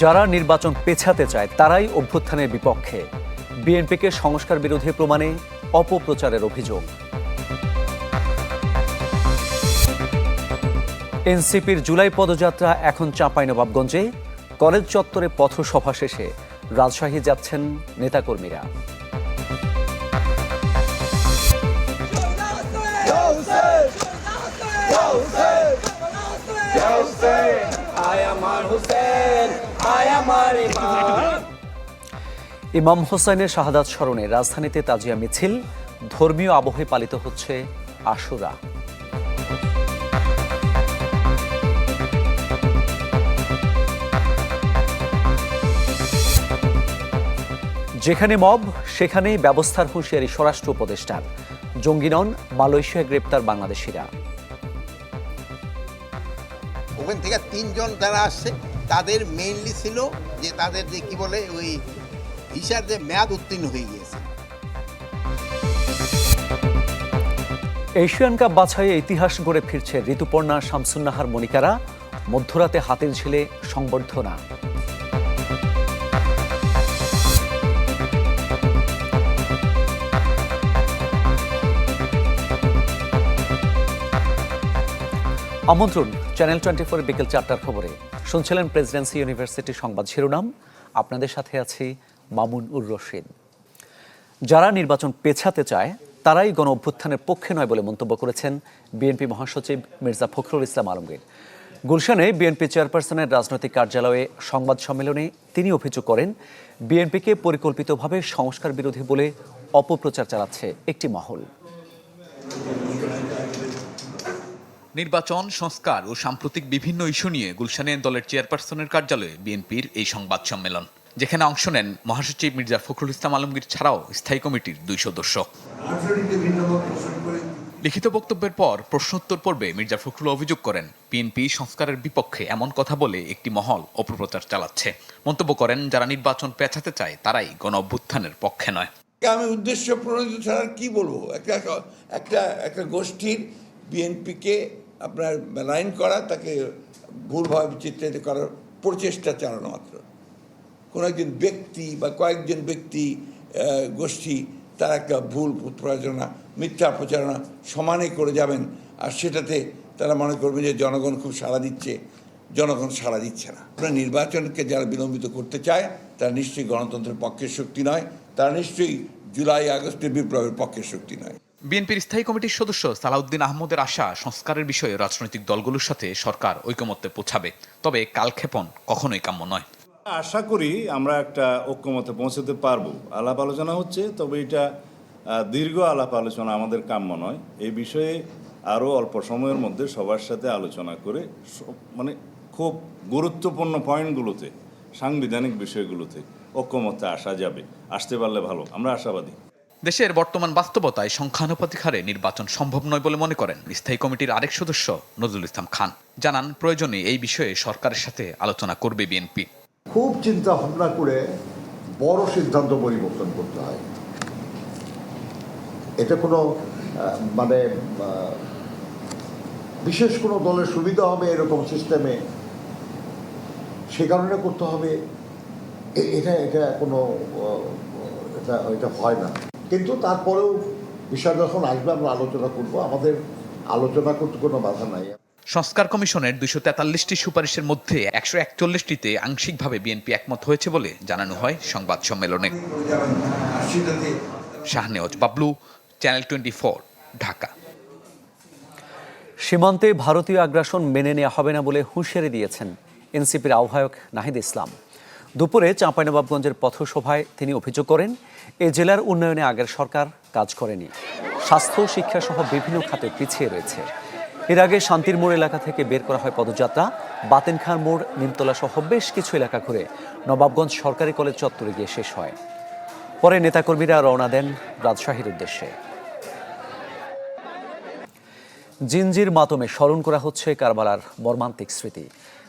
যারা নির্বাচন পেছাতে চায়, তারাই অভ্যুত্থানের বিপক্ষে। বিএনপিকে সংস্কার বিরোধী প্রমাণে অপপ্রচারের অভিযোগ। এনসিপির জুলাই পদযাত্রা এখন চাঁপাইনবাবগঞ্জে কলেজ চত্বরে পথসভা শেষে রাজশাহী যাচ্ছেন নেতাকর্মীরা। ইমাম হোসেনের শাহাদাত স্মরণে রাজধানীতে তাজিয়া মিছিল ধর্মীয় আবহে পালিত হচ্ছে আশুরা। যেখানে মব সেখানেই ব্যবস্থার হুঁশিয়ারি স্বরাষ্ট্র উপদেষ্টার। জঙ্গি নন মালয়েশিয়া গ্রেপ্তার বাংলাদেশিরা। ওখান থেকে তিনজন যারা আসছে তাদের মেইনলি ছিল যে তাদের যে কি বলে, ওই ভিসার যে মেয়াদ উত্তীর্ণ হয়ে গিয়েছে। এশিয়ান কাপ বাছাইয়ে ইতিহাস গড়ে ফিরছে ঋতুপর্ণা, শামসুন্নাহার মনিকারা মধ্যরাতে হাতের ঝিলে সংবর্ধনা। আমন্ত্রণ চ্যানেল টোয়েন্টি ফোর বিকেল চারটার খবরে। শুনছিলেন প্রেসিডেন্সি ইউনিভার্সিটি সংবাদ শিরোনাম। আপনাদের সাথে আছি মামুন উর রশিদ। যারা নির্বাচন পেছাতে চায়, তারাই গণ অভ্যুত্থানের পক্ষে নয় বলে মন্তব্য করেছেন বিএনপি মহাসচিব মির্জা ফখরুল ইসলাম আলমগীর। গুলশানে বিএনপি চেয়ারপারসনের রাজনৈতিক কার্যালয়ে সংবাদ সম্মেলনে তিনি অভিযোগ করেন, বিএনপিকে পরিকল্পিতভাবে সংস্কার বিরোধী বলে অপপ্রচার চালাচ্ছে একটি মহল। নির্বাচন সংস্কার ও সাম্প্রতিক বিভিন্ন ইস্যু নিয়ে গুলশানে দলের চেয়ারপারসনের কার্যালয়ে বিএনপির এই সংবাদ সম্মেলন। যেখানে অংশ নেন মহাসচিব মির্জা ফখরুল ইসলাম আলমগীর ছাড়াও স্থায়ী কমিটির দুই সদস্য। লিখিত বক্তব্যের পর প্রশ্নোত্তর পর্বে মির্জা ফখরুল অভিযোগ করেন বিএনপি সংস্কারের বিপক্ষে এমন কথা বলে একটি মহল অপপ্রচার চালাচ্ছে। মন্তব্য করেন যারা নির্বাচন পেছাতে চায় তারাই গণ অভ্যুত্থানের পক্ষে নয়। আমি উদ্দেশ্য প্রণোদিত ছাড়া কি বলব? একটা একটা একটা গোষ্ঠীর বিএনপিকে আপনার লাইন করা, তাকে ভুলভাবে চিত্রিত করার প্রচেষ্টা চালানো মাত্র। কোনো একজন ব্যক্তি বা কয়েকজন ব্যক্তি গোষ্ঠী, তার একটা ভুল প্রচারণা মিথ্যা প্রচারণা সমানে করে যাবেন, আর সেটাতে তারা মনে করবে যে জনগণ খুব সাড়া দিচ্ছে। জনগণ সাড়া দিচ্ছে না। আপনার নির্বাচনকে যারা বিলম্বিত করতে চায়, তারা নিশ্চয়ই গণতন্ত্রের পক্ষের শক্তি নয়। তারা নিশ্চয়ই জুলাই আগস্টের বিপ্লবের পক্ষের শক্তি নয়। বিএনপির স্থায়ী কমিটির সদস্য সালাউদ্দিন আহমদের আশা সংস্কারের বিষয়ে রাজনৈতিক দলগুলোর সাথে সরকার ঐকমত্যে পৌঁছাবে। তবে কালক্ষেপণ কখনোই কাম্য নয়। আশা করি আমরা একটা ঐক্যমতে পৌঁছতে পারব। আলাপ আলোচনা হচ্ছে, তবে এটা দীর্ঘ আলাপ আলোচনা আমাদের কাম্য নয়। এই বিষয়ে আরও অল্প সময়ের মধ্যে সবার সাথে আলোচনা করে মানে খুব গুরুত্বপূর্ণ পয়েন্টগুলোতে, সাংবিধানিক বিষয়গুলোতে ঐক্যমতে আসা যাবে। আসতে পারলে ভালো, আমরা আশাবাদী। দেশের বর্তমান বাস্তবতায় সংখ্যানুপাতিক হারে নির্বাচন সম্ভব নয় বলে মনে করেন স্থায়ী কমিটির আরেক সদস্য নজরুল ইসলাম খান। জানান, প্রয়োজনে এই বিষয়ে সরকারের সাথে আলোচনা করবে বিএনপি। খুব চিন্তা ভাবনা করে বড় সিদ্ধান্ত পরিবর্তন করতে হয়। এটা কোনো মানে বিশেষ কোনো দলের সুবিধা হবে এরকম সিস্টেমে? সে কারণে করতে হবে? এটা এটা কোনো এটা এটা হয় না। কিন্তু তারপরেও বিষয় যখন আসবে আমরা আলোচনা করব। আমাদের আলোচনা করতে কোনো বাধা নাই। সংস্কার কমিশনের দুইশো তেতাল্লিশটি সুপারিশের মধ্যে একশো একচল্লিশটিতে আংশিকভাবে বিএনপি একমত হয়েছে বলে জানানো হয় সংবাদ সম্মেলনে। Shahnewaz Bablu channel twenty four Dhaka. সীমান্তে ভারতীয় আগ্রাসন মেনে নেওয়া হবে না বলে হুঁশিয়ারি দিয়েছেন এনসিপির আহ্বায়ক নাহিদ ইসলাম। দুপুরে চাঁপাইনবাবগঞ্জের পথসভায় তিনি অভিযোগ করেন, এ জেলার উন্নয়নে আগের সরকার কাজ করেনি। স্বাস্থ্য শিক্ষা সহ বিভিন্ন খাতে পিছিয়ে রয়েছে। এর আগে শান্তির মোড় এলাকা থেকে বের করা হয় পদযাত্রা। বাতেন খান মোড়, নিমতলা সহ বেশ কিছু এলাকা ঘুরে নবাবগঞ্জ সরকারি কলেজ চত্বরে গিয়ে শেষ হয়। পরে নেতাকর্মীরা রওনা দেন রাজশাহীর উদ্দেশ্যে। জিনজির মাতমে স্মরণ করা হচ্ছে কারবালার মর্মান্তিক স্মৃতি।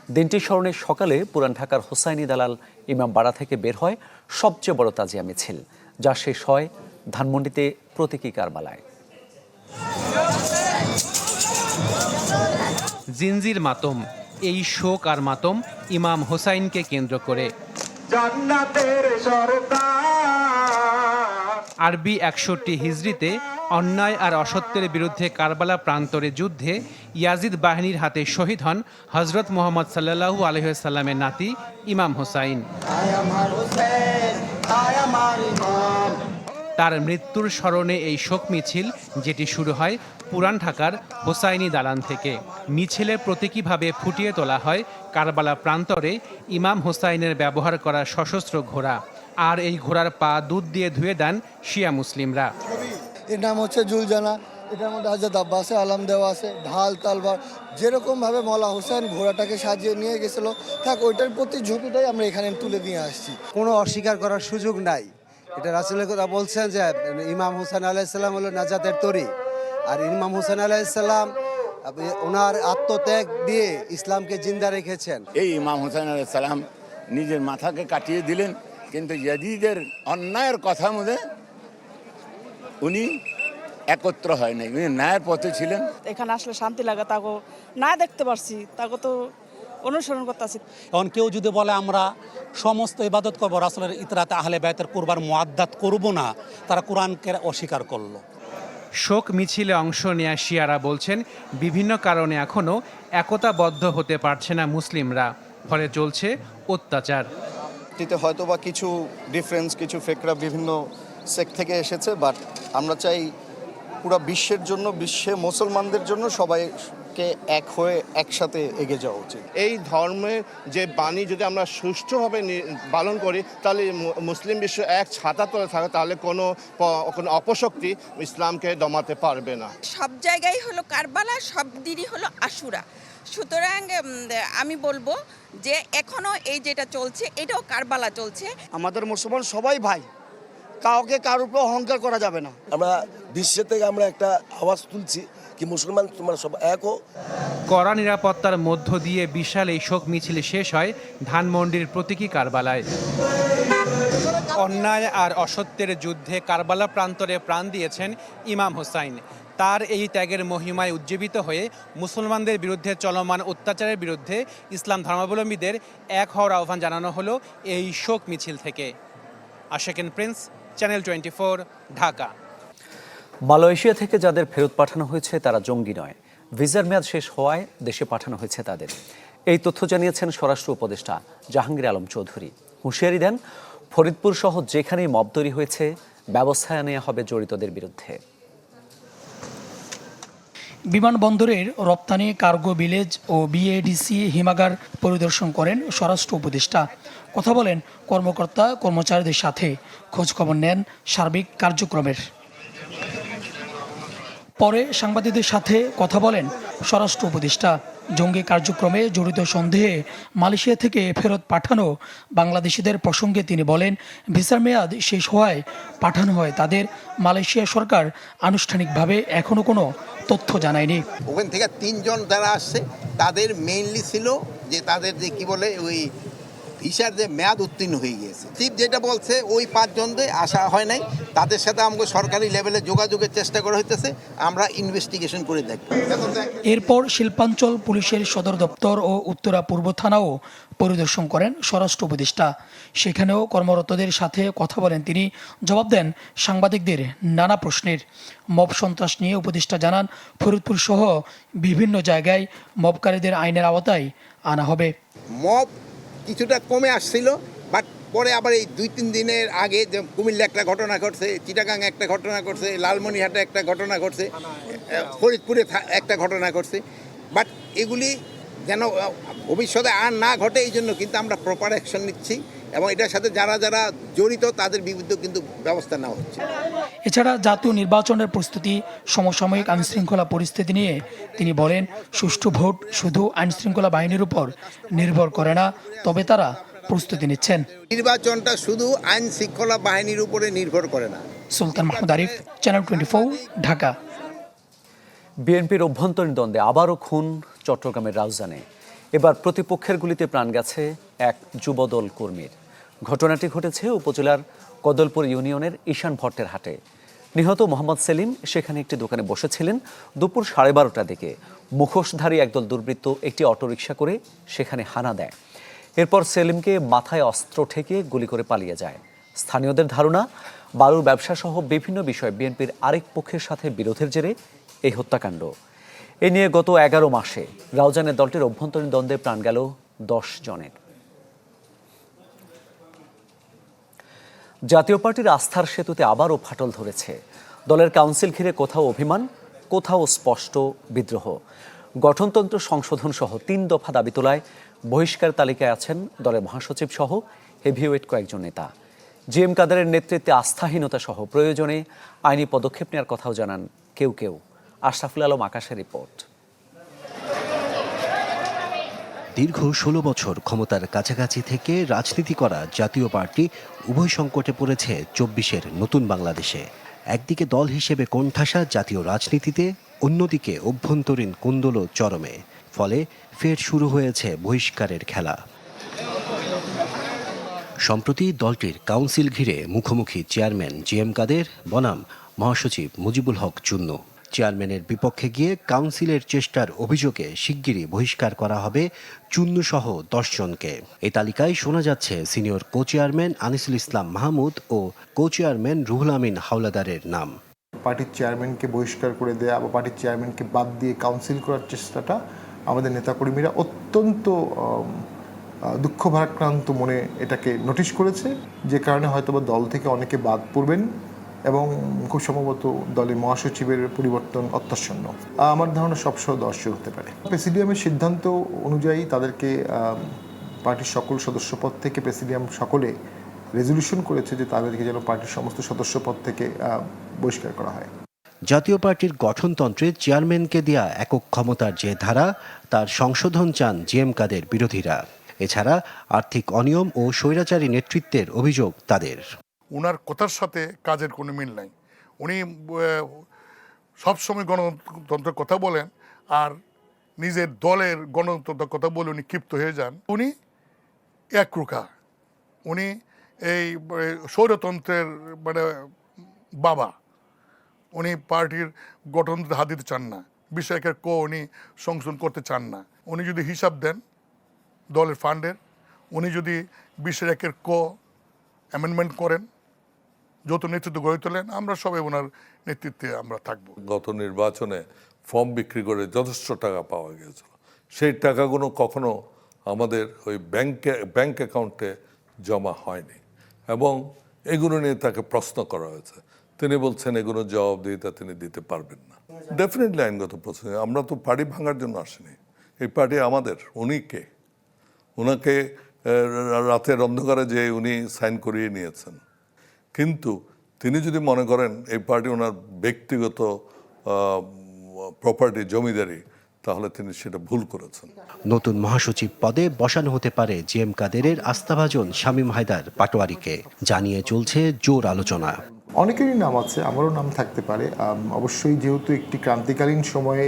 দিনটি স্মরণে সকালে পুরান ঢাকার হোসাইনি দালাল ইমামবাড়া থেকে বের হয় সবচেয়ে বড় তাজিয়া মিছিল যা শেষ হয় ধানমন্ডিতে প্রতীকী কারবালায়। জিনজির মাতম এই শোক আর মাতম ইমাম হোসাইনকে কেন্দ্র করে। আরবি একষট্টি হিজড়িতে অন্যায় আর অসত্যের বিরুদ্ধে কারবালা প্রান্তরে যুদ্ধে ইয়াজিদ বাহিনীর হাতে শহীদ হন হজরত মোহাম্মদ সাল্লাহু আলহামের নাতি ইমাম হোসাইন। তার মৃত্যুর স্মরণে এই শোক মিছিল, যেটি শুরু হয় পুরান ঢাকার হোসাইনি দালান থেকে। মিছিলে প্রতীকীভাবে ফুটিয়ে তোলা হয় কারবালা প্রান্তরে ইমাম হোসাইনের ব্যবহার করা সশস্ত্র ঘোড়া। আর এই ঘোড়ার পা দুধ দিয়ে ধুয়ে দেন শিয়া মুসলিমরা। এর নাম হচ্ছে জুলজানা। এটার মধ্যে আজাদ আব্বাসে আলাম দেওয়া আছে। ঢাল তালবার যেরকমভাবে মলা হোসেন ঘোড়াটাকে সাজিয়ে নিয়ে গেছিল থাক ওইটার প্রতি ঝুঁকিটাই আমরা এখানে তুলে নিয়ে আসছি। কোনো অস্বীকার করার সুযোগ নাই। এটা রাসুলের কথা বলছেন যে ইমাম হুসেন আলাইসাল্লাম হলো নাজাতের তরি। আর ইমাম হুসেন আলাইসাল্লাম ওনার আত্মত্যাগ দিয়ে ইসলামকে জিন্দা রেখেছেন। এই ইমাম হুসাইন সালাম নিজের মাথাকে কাটিয়ে দিলেন কিন্তু ইয়াজিদের অন্যায়ের কথা মধ্যে উনি একত্র হয় নাই। উনি ন্যায়ের পথে ছিলেন। এখানে আসলে শান্তি লাগে তাকে না দেখতে পারছি। তাকে তো অনুসরণ করতেছি। এখন কেউ যদি বলে আমরা সমস্ত ইবাদত করব রাসুলের ইতরাতে আহলে ব্যতের করবার মোয়াদ্দাত করব না তারা কোরআনকে অস্বীকার করল। শোক মিছিলে অংশ নেয়া শিয়ারা বলছেন বিভিন্ন কারণে এখনও একতাবদ্ধ হতে পারছে না মুসলিমরা। ফলে চলছে অত্যাচার। এটিতে হয়তো বা কিছু ডিফারেন্স কিছু ফেকরা বিভিন্ন সেক থেকে এসেছে বাট আমরা চাই পুরো বিশ্বের জন্য, বিশ্বে মুসলমানদের জন্য সবাইকে এক হয়ে একসাথে এগিয়ে যাওয়া উচিত। এই ধর্মের যে বাণী যদি আমরা সুষ্ঠুভাবে পালন করি তাহলে মুসলিম বিশ্ব এক ছাতা তলে থাকে তাহলে কোনো কোনো অপশক্তি ইসলামকে দমাতে পারবে না। সব জায়গায় হলো কারবালা সব দিনই হলো আশুরা। সুতরাং আমি বলব যে এখনও এই যেটা চলছে এটাও কারবালা চলছে। আমাদের মুসলমান সবাই ভাই কাউকে কার উপর অহংকার করা যাবে না। আমরা বিশ্বের থেকে আমরা একটা আওয়াজ তুলছি কি মুসলমান তোমরা সব এক কড়া নিরাপত্তার মধ্য দিয়ে বিশাল এই শোক মিছিল শেষ হয় ধানমন্ডির প্রতীকী কারবালায়। অন্যায় আর অসত্যের যুদ্ধে কারবালা প্রান্তরে প্রাণ দিয়েছেন ইমাম হোসাইন। তার এই ত্যাগের মহিমায় উজ্জীবিত হয়ে মুসলমানদের বিরুদ্ধে চলমান অত্যাচারের বিরুদ্ধে ইসলাম ধর্মাবলম্বীদের এক হওয়ার আহ্বান জানানো হলো এই শোক মিছিল থেকে। Asheken Prince, channel twenty Dhaka. Malaysia থেকে যাদের ফেরত পাঠানো হয়েছে, তারা জঙ্গি নয়। ভিসার মেয়াদ শেষ হওয়ায় দেশে পাঠানো হয়েছে তাদের। এই তথ্য জানিয়েছেন স্বরাষ্ট্র উপদেষ্টা জাহাঙ্গীর আলম চৌধুরী। হুঁশিয়ারি দেন, ফরিদপুর সহ যেখানেই মব তৈরি হয়েছে, ব্যবস্থা নেওয়া হবে জড়িতদের বিরুদ্ধে। বিমানবন্দরের রপ্তানি কার্গো ভিলেজ ও বিএডিসি হিমাগার পরিদর্শন করেন স্বরাষ্ট্র উপদেষ্টা। কথা বলেন কর্মকর্তা কর্মচারীদের সাথে। খোঁজখবর নেন সার্বিক কার্যক্রমের। পরে সাংবাদিকদের সাথে কথা বলেন স্বরাষ্ট্র উপদেষ্টা। জঙ্গি কার্যক্রমে জড়িত সন্দেহে মালয়েশিয়া থেকে ফেরত পাঠানো বাংলাদেশিদের প্রসঙ্গে তিনি বলেন, ভিসার মেয়াদ শেষ হওয়ায় পাঠানো হয় তাদের। মালয়েশিয়া সরকার আনুষ্ঠানিকভাবে এখনও কোনো তথ্য জানায়নি। ওখান থেকে তিনজন যারা আসছে, তাদের মেইনলি ছিল যে তাদের যে কি বলে ওই ভিসার যে মেয়াদ উত্তীর্ণ হয়ে গিয়েছে। চিফ যেটা বলছে ওই পাঁচজনদের আসা হয় নাই তাদের সাথে আমাকে সরকারি লেভেলে যোগাযোগের চেষ্টা করা হইতেছে আমরা ইনভেস্টিগেশন করে দেখব। এরপর শিল্পাঞ্চল পুলিশের সদর দপ্তর ও উত্তরা পূর্ব থানাও পরিদর্শন করেন স্বরাষ্ট্র উপদেষ্টা। সেখানেও কর্মরতদের সাথে কথা বলেন তিনি। জবাব দেন সাংবাদিকদের নানা প্রশ্নের। মব সন্ত্রাস নিয়ে উপদেষ্টা জানান ফরিদপুর সহ বিভিন্ন জায়গায় মবকারীদের আইনের আওতায় আনা হবে। মব কিছুটা কমে আসছিল বাট পরে আবার এই দুই, তিন দিনের আগে যে কুমিল্লা একটা ঘটনা ঘটছে চিটাগাং একটা ঘটনা ঘটছে লালমনিহাটে একটা ঘটনা ঘটছে ফরিদপুরে একটা ঘটনা ঘটছে। বাট এগুলি যেন ভবিষ্যতে আর না ঘটে এই জন্য কিন্তু আমরা প্রপার অ্যাকশন নিচ্ছি। এবং এটার সাথে যারা যারা জড়িত তাদের বিরুদ্ধে কিন্তু ব্যবস্থা নেওয়া হচ্ছে। এছাড়া জাতীয় নির্বাচনের প্রস্তুতি সমসাময়িক আইনশৃঙ্খলা পরিস্থিতি নিয়ে তিনি বলেন সুষ্ঠু ভোট শুধু আইনশৃঙ্খলা বাহিনীর উপর নির্ভর করে না তবে তারা প্রস্তুতি নিচ্ছেন। নির্বাচনটা শুধু আইন শৃঙ্খলা বাহিনীর উপরে নির্ভর করে না। Sultan Mahmud Arif channel twenty Dhaka. বিএনপির অভ্যন্তরীণ দ্বন্দ্বে আবারও খুন চট্টগ্রামের রাউজানে এবার প্রতিপক্ষের গুলিতে প্রাণ গেছে এক যুবদল কর্মীর। ঘটনাটি ঘটেছে উপজেলার কদলপুর ইউনিয়নের ঈশান ভট্টের হাটে। নিহত মোহাম্মদ সেলিম সেখানে একটি দোকানে বসেছিলেন দুপুর সাড়ে বারোটার দিকে। মুখোশধারী একদল দুর্বৃত্ত একটি অটোরিকশা করে সেখানে হানা দেয়। এরপর সেলিমকে মাথায় অস্ত্র ঠেকিয়ে গুলি করে পালিয়ে যায়। স্থানীয়দের ধারণা বালুর ব্যবসা সহ বিভিন্ন বিষয়ে বিএনপির আরেক পক্ষের সাথে বিরোধের জেরে এই হত্যাকাণ্ড। এ নিয়ে গত এগারো মাসে রাউজানের দলটির অভ্যন্তরীণ দ্বন্দ্বে প্রাণ গেল দশ জনের। জাতীয় পার্টির আস্থার সেতুতে আবারও ফাটল ধরেছে। দলের কাউন্সিল ঘিরে কোথাও অভিমান, কোথাও স্পষ্ট বিদ্রোহ। গঠনতন্ত্র সংশোধন সহ তিন দফা দাবি তোলায় বহিষ্কার তালিকায় আছেন দলের মহাসচিব সহ হেভিওয়েট কয়েকজন নেতা। জি এম কাদারের নেতৃত্বে আস্থাহীনতা সহ প্রয়োজনে আইনি পদক্ষেপ নেওয়ার কথাও জানান কেউ কেউ। আশরাফুল আলম আকাশের রিপোর্ট। দীর্ঘ ষোলো বছর ক্ষমতার কাছাকাছি থেকে রাজনীতি করা জাতীয় পার্টি উভয় সংকটে পড়েছে চব্বিশের নতুন বাংলাদেশে। একদিকে দল হিসেবে কোণঠাসা জাতীয় রাজনীতিতে, অন্যদিকে অভ্যন্তরীণ কুন্দল চরমে। ফলে ফের শুরু হয়েছে বহিষ্কারের খেলা। সম্প্রতি দলটির কাউন্সিল ঘিরে মুখোমুখি চেয়ারম্যান জি এম কাদের, বনাম মহাসচিব মুজিবুল হক চুন্নু। চেয়ারম্যানের বিপক্ষে গিয়ে কাউন্সিলের চেষ্টার অভিযোগে শিগগিরই বহিষ্কার করা হবে চুন্নু সহ দশজনকে এই তালিকায় শোনা যাচ্ছে senior co chairman Anisul Islam Mahmud ও কো চেয়ারম্যান রুহুল আমিন হাওলাদারের নাম। পার্টির চেয়ারম্যানকে বহিষ্কার করে দেয়া বা পার্টির চেয়ারম্যানকে বাদ দিয়ে কাউন্সিল করার চেষ্টাটা আমাদের নেতাকর্মীরা অত্যন্ত আম, আহ, দুঃখ ভারাক্রান্ত মনে এটাকে নোটিশ করেছে। যে কারণে হয়তোবা দল থেকে অনেকে বাদ পড়বেন। এবং খুব সম্ভবত দলের মহাসচিবের পরিবর্তন অত্যাসন্ন আমার ধারণা সবসহ দর্শক হতে পারে। প্রেসিডিয়ামের সিদ্ধান্ত অনুযায়ী তাদেরকে পার্টির সকল সদস্যপদ থেকে প্রেসিডিয়াম সকলে রেজলিউশন করেছে যে তাদেরকে যেন পার্টির সমস্ত সদস্যপদ থেকে বহিষ্কার করা হয়। জাতীয় পার্টির গঠনতন্ত্রে চেয়ারম্যানকে দেয়া একক ক্ষমতার যে ধারা, তার সংশোধন চান জি এম কাদের বিরোধীরা। এছাড়া আর্থিক অনিয়ম ও স্বৈরাচারী নেতৃত্বের অভিযোগ তাদের। ওনার কথার সাথে কাজের কোনো মিল নাই। উনি সবসময় গণতন্ত্রের কথা বলেন আর নিজের দলের গণতন্ত্রের কথা বলে উনি ক্ষিপ্ত হয়ে যান। উনি একরুখা। উনি এই আহ, স্বৈরতন্ত্রের মানে বাবা। উনি পার্টির গঠনতন্ত্রে হাত দিতে চান না। বিষয়কের ক উনি সংশোধন করতে চান না। উনি যদি হিসাব দেন দলের ফান্ডের উনি যদি বিশের একের ক অ্যামেন্ডমেন্ট করেন যত নেতৃত্ব গড়ে তোলেন, আমরা সবাই ওনার নেতৃত্বে আমরা থাকব। গত নির্বাচনে ফর্ম বিক্রি করে যথেষ্ট টাকা পাওয়া গিয়েছিল। সেই টাকাগুলো কখনো আমাদের ওই ব্যাংকে, ব্যাংক অ্যাকাউন্টে জমা হয়নি এবং এগুলো নিয়ে তাকে প্রশ্ন করা হয়েছে। তিনি বলছেন, এগুলো জবাবদিহিতা তিনি দিতে পারবেন না। ডেফিনেটলি আইনগত প্রশ্ন আমরা তো পার্টি ভাঙার জন্য আসিনি। এই পার্টি আমাদের, উনি কে? ওনাকে রাতের অন্ধকারে যে উনি সাইন করিয়ে নিয়েছেন। কিন্তু তিনি যদি মনে করেন এই পার্টি ওনার ব্যক্তিগত প্রপার্টি জমিদারি তাহলে তিনি সেটা ভুল করেছেন। নতুন মহাসচিব পদে বসানো হতে পারে জি এম কাদেরের আস্থাভাজন শামীম হায়দার পাটোয়ারিকে। জানিয়ে চলছে জোর আলোচনা। অনেকেরই নাম আছে আমারও নাম থাকতে পারে। অবশ্যই যেহেতু একটি ক্রান্তিকালীন সময়ে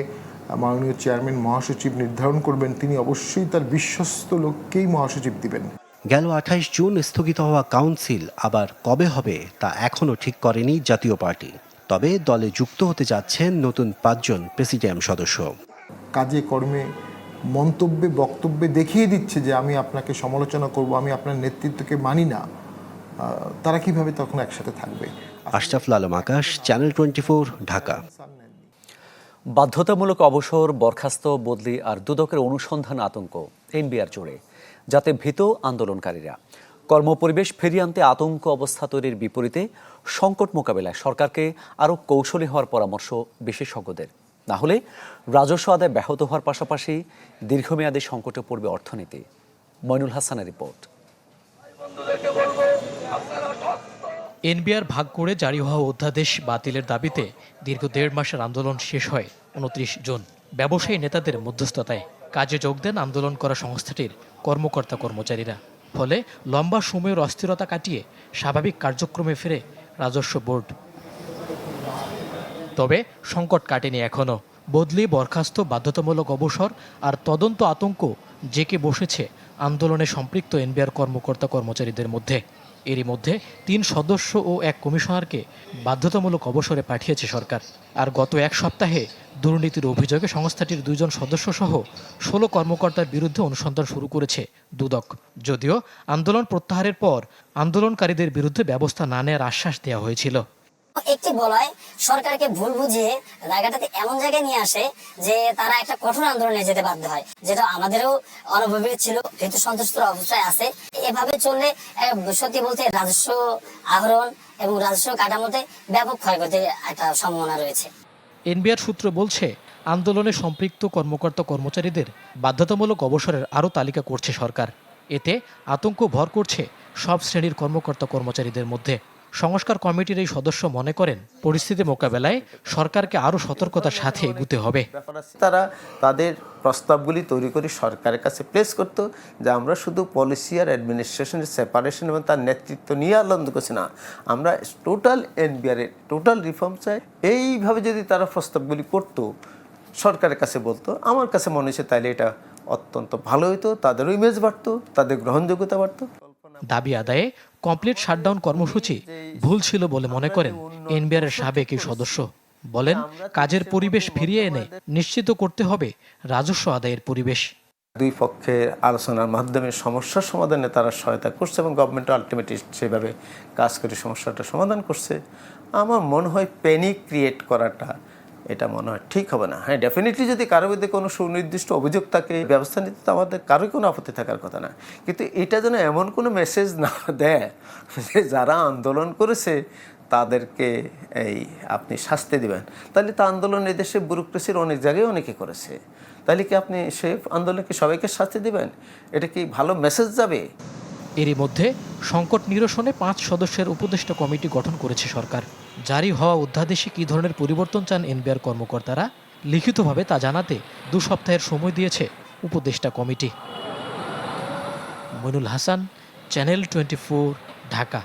মাননীয় চেয়ারম্যান মহাসচিব নির্ধারণ করবেন তিনি অবশ্যই তার বিশ্বস্ত লোককেই মহাসচিব দিবেন। গেল আঠাইশ জুন স্থগিত হওয়া কাউন্সিল আবার কবে হবে তা এখনও ঠিক করেনি জাতীয় পার্টি। তবে দলে যুক্ত হতে যাচ্ছেন নতুন পাঁচজন প্রেসিডিয়াম সদস্য। কাজে কর্মে মন্তব্যে বক্তব্যে দেখিয়ে দিচ্ছে যে আমি আপনাকে সমালোচনা করব আমি আপনার নেতৃত্বকে মানি না। তারা কীভাবে তখন একসাথে থাকবে? Ashraful Alam Akash channel twenty Dhaka. বাধ্যতামূলক অবসর বরখাস্ত বদলি আর দুদকের অনুসন্ধান আতঙ্ক এনবিআর জুড়ে যাতে ভীত আন্দোলনকারীরা। কর্মপরিবেশ ফিরিয়ে আনতে আতঙ্ক অবস্থা তৈরির বিপরীতে সংকট মোকাবেলায় সরকারকে আরও কৌশলী হওয়ার পরামর্শ বিশেষজ্ঞদের। না হলে রাজস্ব আদায় ব্যাহত হওয়ার পাশাপাশি দীর্ঘমেয়াদী সংকটে পড়বে অর্থনীতি। মইনুল হাসানের রিপোর্ট। এনবিআর ভাগ করে জারি হওয়া অধ্যাদেশ বাতিলের দাবিতে দীর্ঘ দেড় মাসের আন্দোলন শেষ হয় উনত্রিশ জুন। ব্যবসায়ী নেতাদের মধ্যস্থতায় কাজে যোগ দেন আন্দোলন করা সংস্থাটির কর্মকর্তা কর্মচারীরা। ফলে লম্বা সময়ের অস্থিরতা কাটিয়ে স্বাভাবিক কার্যক্রমে ফিরে রাজস্ব বোর্ড। তবে সংকট কাটেনি এখনও বদলি, বরখাস্ত, বাধ্যতামূলক অবসর আর তদন্ত আতঙ্ক জেকে বসেছে আন্দোলনে সম্পৃক্ত এনবিআর কর্মকর্তা কর্মচারীদের মধ্যে। এরই মধ্যে তিন সদস্য ও এক কমিশনারকে বাধ্যতামূলক অবসরে পাঠিয়েছে সরকার। আর গত এক সপ্তাহে দুর্নীতির অভিযোগে সংস্থাটির দুজন সদস্য সহ ষোলো কর্মকর্তার বিরুদ্ধে অনুসন্ধান শুরু করেছে দুদক। যদিও আন্দোলন প্রত্যাহারের পর আন্দোলনকারীদের বিরুদ্ধে ব্যবস্থা না নেওয়ার আশ্বাস দেওয়া হয়েছিল। একটি বলয় সরকারকে ভুল বুঝিয়ে জায়গাটাতে এমন জায়গায় নিয়ে আসে যে তারা একটা কঠোর আন্দোলনে যেতে বাধ্য হয়, যেটা আমাদেরও অনুভবী ছিল ভীতু সন্তুষ্ট অবস্থায় আছে। এভাবে চললে সত্যি বলতে রাজস্ব আহরণ এবং রাজস্ব কাঠামোতে ব্যাপক ক্ষয়ক্ষতির একটা সম্ভাবনা রয়েছে। এনবিআর সূত্র বলছে, আন্দোলনে সম্পৃক্ত কর্মকর্তা কর্মচারীদের বাধ্যতামূলক অবসরের আরও তালিকা করছে সরকার। এতে আতঙ্ক ভর করছে সব শ্রেণির কর্মকর্তা কর্মচারীদের মধ্যে। সংস্কার কমিটির এই সদস্য মনে করেন পরিস্থিতি মোকাবেলায় সরকারকে আরও সতর্কতার সাথে এগুতে হবে। তারা তাদের প্রস্তাবগুলি তৈরি করে সরকারের কাছে প্লেস করতো যে আমরা শুধু পলিসি আর অ্যাডমিনিস্ট্রেশনের সেপারেশন এবং তার নেতৃত্ব নিয়ে আনন্দ করছি না। আমরা টোটাল এনবিআর এর টোটাল রিফর্ম চাই। এইভাবে যদি তারা প্রস্তাবগুলি করতো সরকারের কাছে বলতো আমার কাছে মনে হচ্ছে তাহলে এটা অত্যন্ত ভালো হতো তাদেরও ইমেজ বাড়তো তাদের গ্রহণযোগ্যতা বাড়তো। দাবি আদায়ে কমপ্লিট শাটডাউন কর্মসূচি ভুল ছিল বলে মনে করেন এনবিআর এর সাবেক এই সদস্য। বলেন, কাজের পরিবেশ ফিরিয়ে এনে নিশ্চিত করতে হবে রাজস্ব আদায়ের পরিবেশ। দুই পক্ষের আলোচনার মাধ্যমে সমস্যার সমাধানে তারা সহায়তা করছে এবং গভর্নমেন্ট আলটিমেটলি সেভাবে কাজ করে সমস্যাটা সমাধান করছে। আমার মনে হয় প্যানিক ক্রিয়েট করাটা এটা মনে হয় ঠিক হবে না। হ্যাঁ ডেফিনেটলি যদি কারোর বিরুদ্ধে কোনো সুনির্দিষ্ট অভিযোগ থাকে, ব্যবস্থা নিতে, তো আমাদের কারোই কোনো আপত্তি থাকার কথা না। কিন্তু এটা যেন এমন কোনো মেসেজ না দেয় যে যারা আন্দোলন করেছে, তাদেরকে এই আপনি শাস্তি দিবেন। তাহলে তো আন্দোলন এদেশে ব্যুরোক্রেসির অনেক জায়গায় অনেকে করেছে। তাহলে কি আপনি সে আন্দোলনকে সবাইকে শাস্তি দিবেন? এটা কি ভালো মেসেজ যাবে? এরই মধ্যে সংকট নিরসনে পাঁচ সদস্যের উপদেষ্টা কমিটি গঠন করেছে সরকার। জারি হওয়া অধ্যাদেশে কী ধরনের পরিবর্তন চান এনবিআর কর্মকর্তারা? লিখিতভাবে তা জানাতে দু সপ্তাহের সময় দিয়েছে উপদেষ্টা committee. Mainul Hasan, channel twenty Dhaka.